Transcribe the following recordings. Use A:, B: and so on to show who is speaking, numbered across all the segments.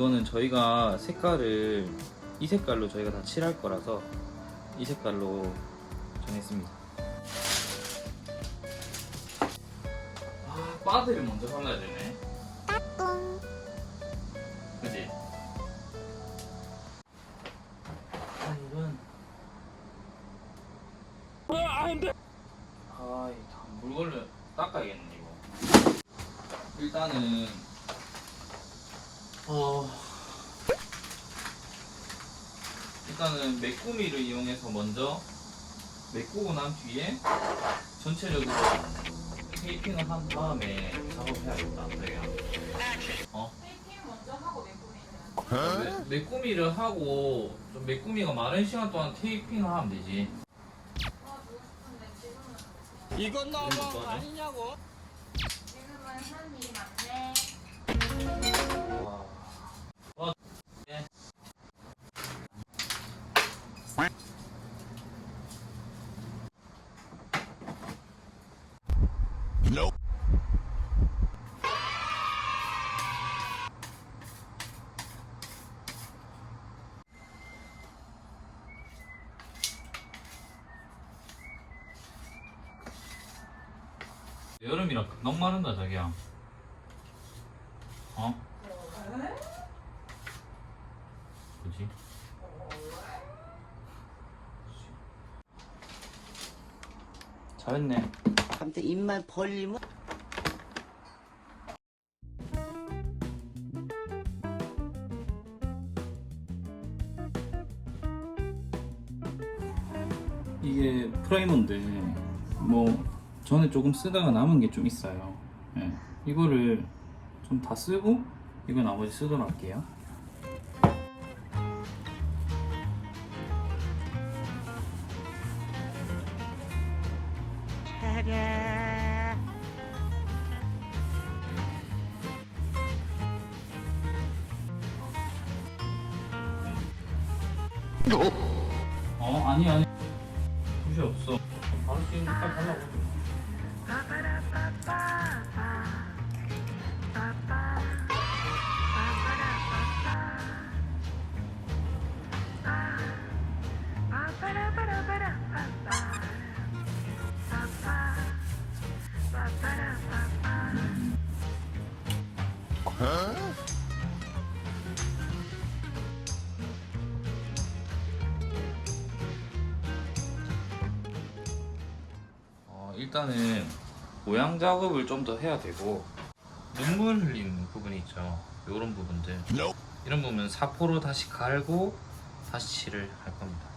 A: 이거는 저희가 색깔을 이 색깔로 저희가 다 칠할 거라서 이 색깔로 정했습니다. 아, 바드를 먼저 발라야 되네. 그지? 아, 이건. 아, 이 물걸로 닦아야겠네, 이거. 일단은, 어, 일단은 메꾸미를 이용해서 먼저 메꾸고 난 뒤에 전체적으로 테이핑을 한 다음에 작업해야겠다, 저희가. 어?
B: 테이핑 먼저 하고 메꾸미는
A: 메, 메꾸미를 하고 좀 메꾸미가 마른 시간 동안 테이핑을 하면 되지.
C: 이건 너무
A: 그러니까네.
C: 아니냐고?
B: 지금은 한 일이 많네
A: 와. 와. 여름이라 금방 마른다 자기야. 어? 그지? 잘했네.
C: 한테 입만 벌리면
A: 이게 프라이머인데 뭐 전에 조금 쓰다가 남은 게 좀 있어요. 예. 이거를 좀 다 쓰고 이거 나머지 쓰도록 할게요. 어 아니 아니 굳이 없어. 바로 지금 빨리 달라고. 어, 일단은 모양 작업을 좀 더 해야 되고 눈물 흘리는 부분이 있죠. 이런 부분들 이런 부분 사포로 다시 갈고 다시 칠을 할 겁니다.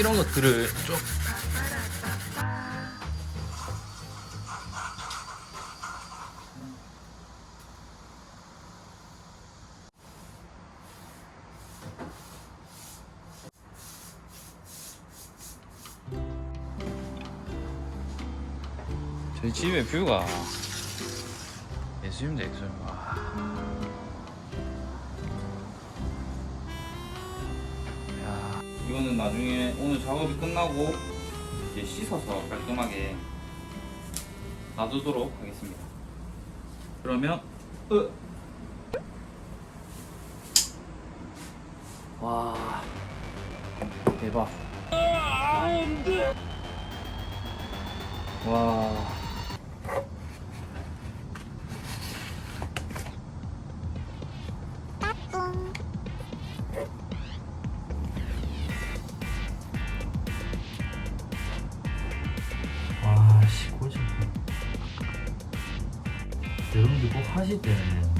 A: 이런 것들을 좀 저희 집의 뷰가 예술입니다 예술 와. 이거는 나중에 오늘 작업이 끝나고 이제 씻어서 깔끔하게 놔두도록 하겠습니다. 그러면 으. 와 대박. 와. 와, 꼭 하실 때는,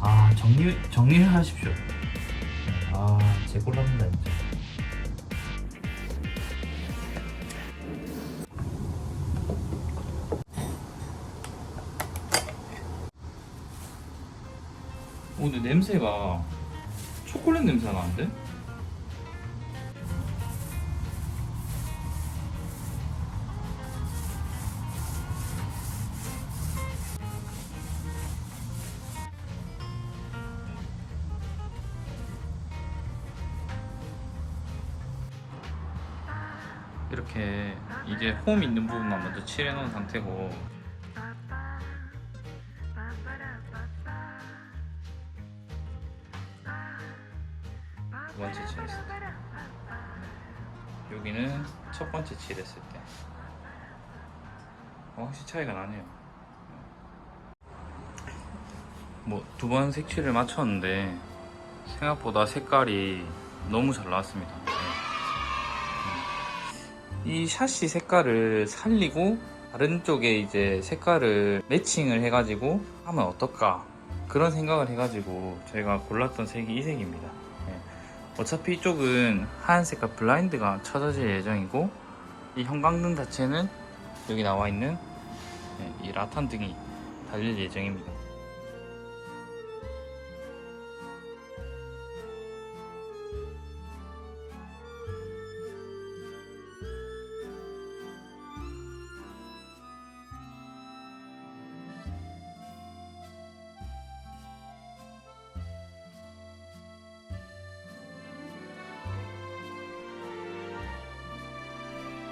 A: 아, 정리, 정리를 하십시오. 네, 아, 제 꼴납니다, 진짜. 오늘 냄새가 초콜릿 냄새가 나는데? 이렇게 이제 홈 있는 부분만 먼저 칠해 놓은 상태고. 두 번째 칠했을 때 여기는 첫 번째 칠했을 때. 어, 확실히 차이가 나네요. 뭐 두 번 색칠을 마쳤는데 생각보다 색깔이 너무 잘 나왔습니다. 네. 이 샤시 색깔을 살리고 다른 쪽에 이제 색깔을 매칭을 해가지고 하면 어떨까? 그런 생각을 해가지고 저희가 골랐던 색이 이 색입니다. 네. 어차피 이쪽은 하얀 색깔 블라인드가 쳐져질 예정이고 이 형광등 자체는 여기 나와 있는 네, 이 라탄 등이 달릴 예정입니다